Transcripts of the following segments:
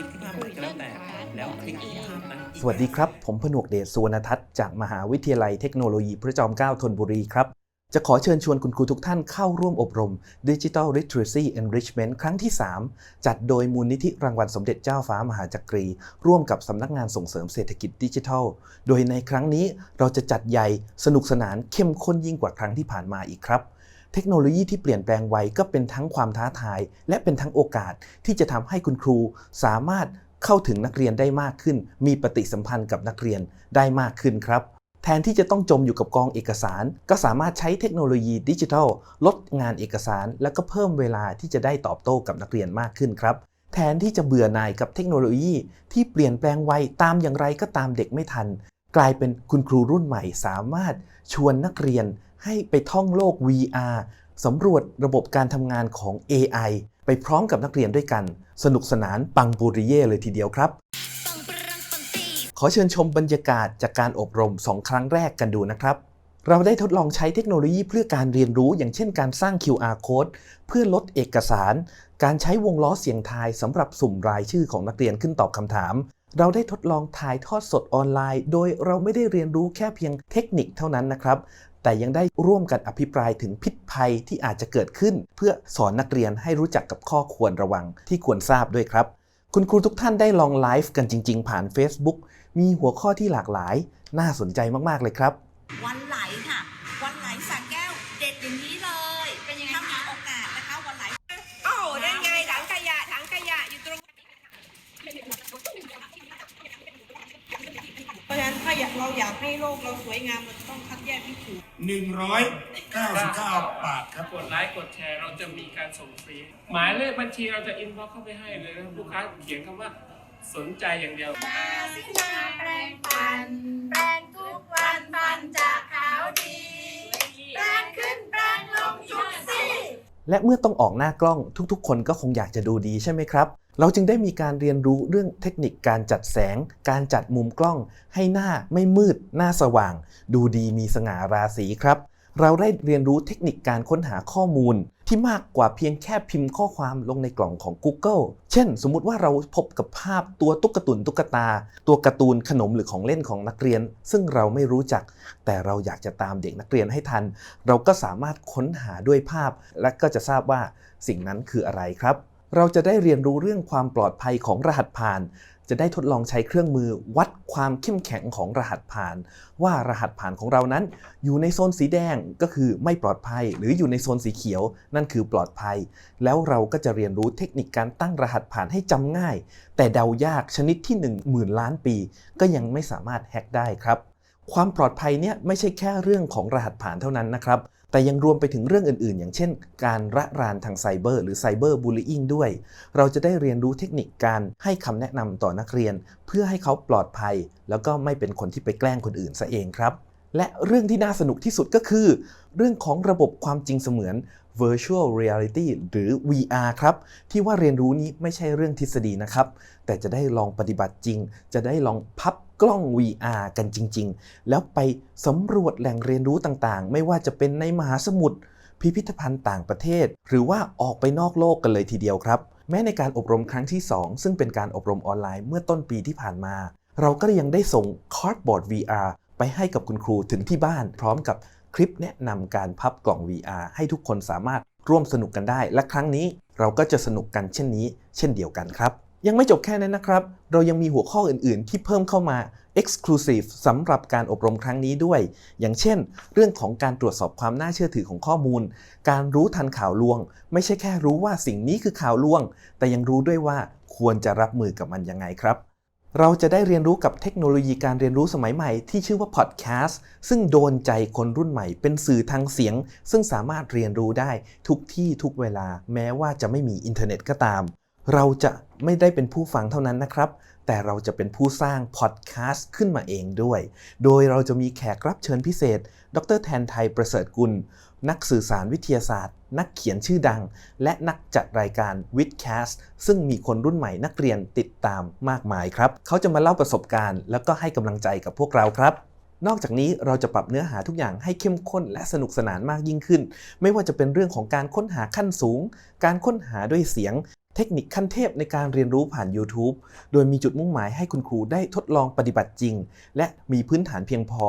ลิกที่ภาพไหนก็แล้วแต่ แล้วคลิกที่ภาพนั้นสวัสดีครับ ผมผนวกเดชสุวรรณทัศน์จากมหาวิทยาลัยเทคโนโลยีพระจอมเกล้าธนบุรีครับ จะขอเชิญชวนคุณครูทุกท่านเข้าร่วมอบรม Digital Literacy Enrichment ครั้งที่ 3 จัดโดยมูลนิธิรางวัลสมเด็จเจ้าฟ้ามหาจักรี ร่วมกับสำนักงานส่งเสริมเศรษฐกิจดิจิทัล โดยในครั้งนี้เราจะจัดใหญ่สนุกสนานเข้มข้นยิ่งกว่าครั้งที่ผ่านมาอีกครับ เทคโนโลยีที่เปลี่ยนแปลงไวก็เป็นทั้งความท้าทาย และเป็นทั้งโอกาสที่จะทำให้คุณครูสามารถเข้าถึงนักเรียนได้มากขึ้น มีปฏิสัมพันธ์กับนักเรียนได้มากขึ้นครับ แทนที่จะต้องจมอยู่กับกองเอกสาร ก็สามารถใช้เทคโนโลยีดิจิทัล ลดงานเอกสาร และก็เพิ่มเวลาที่จะได้ตอบโต้กับนักเรียนมากขึ้นครับแทนที่จะเบื่อหน่ายกับเทคโนโลยีที่เปลี่ยนแปลงไวตามอย่างไรก็ตามเด็กไม่ทัน กลายเป็นคุณครูรุ่นใหม่สามารถชวนนักเรียน ให้ไปท่องโลก VR สำรวจระบบการทำงานของ AI ไปพร้อมกับนักเรียนด้วยกัน สนุกสนานปังปุริเย่เลยทีเดียวครับ ขอเชิญชมบรรยากาศจากการอบรม 2 ครั้งแรกกันดูนะครับ เราได้ทดลองใช้เทคโนโลยีเพื่อการเรียนรู้ อย่างเช่นการสร้าง QR code เพื่อลดเอกสาร การใช้วงล้อเสียงทายสำหรับสุ่มรายชื่อของนักเรียนขึ้นตอบคำถามเราได้ทดลองถ่ายทอดสดออนไลน์ โดยเราไม่ได้เรียนรู้แค่เพียงเทคนิคเท่านั้นนะครับ แต่ยังได้ร่วมกันอภิปรายถึงพิษภัยที่อาจจะเกิดขึ้น เพื่อสอนนักเรียนให้รู้จักกับข้อควรระวังที่ควรทราบด้วยครับ คุณครูทุกท่านได้ลองไลฟ์กันจริง ๆ ผ่าน Facebook มีหัวข้อที่หลากหลาย น่าสนใจมากๆเลยครับาอยากเราอยากให้โลกเราสวยงามเราจะต้องคัดแยกที่ถูก 199 บาทครับ กดไลค์กดแชร์เราจะมีการส่งฟรี หมายเลขบัญชีเราจะอินบ็อกเข้าไปให้เลยนะครับลูกค้าเขียนคำว่าสนใจอย่างเดียวสินาแปรงฟัน แปรงทุกวันฟันจะขาวดี แปรงขึ้นแปรงลงทุกซี่ และเมื่อต้องออกหน้ากล้องทุกๆ คนก็คงอยากจะดูดีใช่ไหมครับ เราจึงได้มีการเรียนรู้เรื่องเทคนิคการจัดแสง การจัดมุมกล้อง ให้หน้าไม่มืด หน้าสว่าง ดูดีมีสง่าราศีครับ เราได้เรียนรู้เทคนิคการค้นหาข้อมูล ที่มากกว่าเพียงแค่พิมพ์ข้อความลงในกล่องของ Google เช่น สมมุติว่าเราพบกับภาพตัวตุ๊กตุนตุ๊กตา ตัวการ์ตูนขนมหรือของเล่นของนักเรียน ซึ่งเราไม่รู้จัก แต่เราอยากจะตามเด็กนักเรียนให้ทัน เราก็สามารถค้นหาด้วยภาพ และก็จะทราบว่าสิ่งนั้นคืออะไรครับ เราจะได้เรียนรู้เรื่องความปลอดภัยของรหัสผ่าน จะได้ทดลองใช้เครื่องมือวัดความเข้มแข็งของรหัสผ่าน ว่ารหัสผ่านของเรานั้น อยู่ในโซนสีแดงก็คือไม่ปลอดภัย หรืออยู่ในโซนสีเขียว นั่นคือปลอดภัย แล้วเราก็จะเรียนรู้เทคนิคการตั้งรหัสผ่านให้จำง่าย แต่เดายากชนิดที่1 0,000ล้านปี ก็ยังไม่สามารถแฮ็กได้ครับ ความปลอดภัยเนี่ยไม่ใช่แค่เรื่องของรหัสผ่านเท่านั้นนะครับ แต่ยังรวมไปถึงเรื่องอื่น ๆ อย่างเช่น การระรานทางไซเบอร์หรือไซเบอร์บูล y ิ n งด้วย เราจะได้เรียนรู้เทคนิคการให้คำแนะนำต่อนักเรียน เพื่อให้เขาปลอดภัย แล้วก็ไม่เป็นคนที่ไปแกล้งคนอื่นซะเองครับและเรื่องที่น่าสนุกที่สุดก็คือ เรื่องของระบบความจริงเสมือน virtual reality หรือ VR ครับ ที่ว่าเรียนรู้นี้ไม่ใช่เรื่องทฤษฎีนะครับ แต่จะได้ลองปฏิบัติจริง จะได้ลองพับ กล้อง VR กันจริง ๆ แล้วไปสำรวจแหล่งเรียนรู้ต่างๆ ไม่ว่าจะเป็นในมหาสมุทรพิพิธภัณฑ์ต่างประเทศ หรือว่าออกไปนอกโลกกันเลยทีเดียวครับ แม้ในการอบรมครั้งที่ 2 ซึ่งเป็นการอบรมออนไลน์เมื่อต้นปีที่ผ่านมา เราก็ยังได้ส่งคอร์ดบอร์ด VR ไปให้กับคุณครูถึงที่บ้าน พร้อมกับคลิปแนะนำการพับกล่อง VR ให้ทุกคนสามารถร่วมสนุกกันได้ และครั้งนี้เราก็จะสนุกกันเช่นนี้ เช่นเดียวกันครับ ยังไม่จบแค่นั้นนะครับ เรายังมีหัวข้ออื่นๆ ที่เพิ่มเข้ามา Exclusive สำหรับการอบรมครั้งนี้ด้วย อย่างเช่น เรื่องของการตรวจสอบความน่าเชื่อถือของข้อมูล การรู้ทันข่าวลวง ไม่ใช่แค่รู้ว่าสิ่งนี้คือข่าวลวง แต่ยังรู้ด้วยว่าควรจะรับมือกับมันยังไงครับ เราจะได้เรียนรู้กับเทคโนโลยีการเรียนรู้สมัยใหม่ที่ชื่อว่าพอดแคสต์ซึ่งโดนใจคนรุ่นใหม่ เป็นสื่อทางเสียง ซึ่งสามารถเรียนรู้ได้ทุกที่ทุกเวลา แม้ว่าจะไม่มีอินเทอร์เน็ตก็ตาม เราจะไม่ได้เป็นผู้ฟังเท่านั้นนะครับ แต่เราจะเป็นผู้สร้างพอดแคสต์ขึ้นมาเองด้วย โดยเราจะมีแขกรับเชิญพิเศษ ดรแทนไทยประเสริฐกุล นักสื่อสารวิทยาศาสตร์ นักเขียนชื่อดัง และนักจัดรายการ w i t h c a s t ซึ่งมีคนรุ่นใหม่นักเรียนติดตามมากมายครับ เขาจะมาเล่าประสบการณ์ แล้วก็ให้กำลังใจกับพวกเราครับนอกจากนี้เราจะปรับเนื้อหาทุกอย่างให้เข้มข้นและสนุกสนานมากยิ่งขึ้น ไม่ว่าจะเป็นเรื่องของการค้นหาขั้นสูง การค้นหาด้วยเสียง เทคนิคขั้นเทพในการเรียนรู้ผ่าน YouTube โดยมีจุดมุ่งหมายให้คุณครูได้ทดลองปฏิบัติจริง และมีพื้นฐานเพียงพอ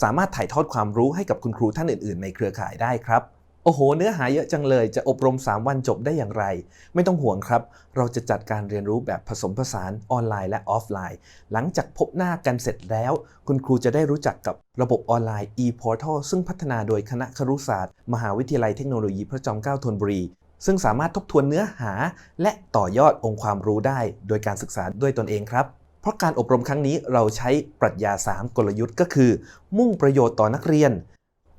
สามารถถ่ายทอดความรู้ให้กับคุณครูท่านอื่น ๆ ในเครือข่ายได้ครับ โอ้โห เนื้อหาเยอะจังเลย จะอบรม 3 วันจบได้อย่างไร ไม่ต้องห่วงครับ เราจะจัดการเรียนรู้แบบผสมผสานออนไลน์และออฟไลน์ หลังจากพบหน้ากันเสร็จแล้ว คุณครูจะได้รู้จักกับระบบออนไลน์ e-portal ซึ่งพัฒนาโดยคณะครุศาสตร์ มหาวิทยาลัยเทคโนโลยีพระจอมเกล้าธนบุรี ซึ่งสามารถทบทวนเนื้อหา และต่อยอดองค์ความรู้ได้ โดยการศึกษาด้วยตนเองครับ เพราะการอบรมครั้งนี้เราใช้ปรัชญา 3 กลยุทธ์ก็คือ มุ่งประโยชน์ต่อนักเรียน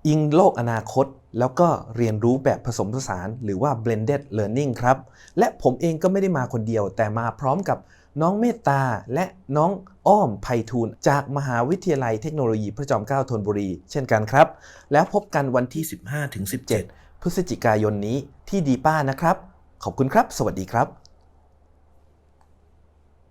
อิงโลกอนาคต แล้วก็เรียนรู้แบบผสมผสานหรือว่า blended learning ครับ และผมเองก็ไม่ได้มาคนเดียว แต่มาพร้อมกับน้องเมตตาและน้องอ้อมไพฑูรย์จากมหาวิทยาลัยเทคโนโลยีพระจอมเกล้าธนบุรี เช่นกันครับ แล้วพบกันวันที่ 15-17 พฤศจิกายนนี้ ที่ดีป้านะครับ ขอบคุณครับ สวัสดีครับ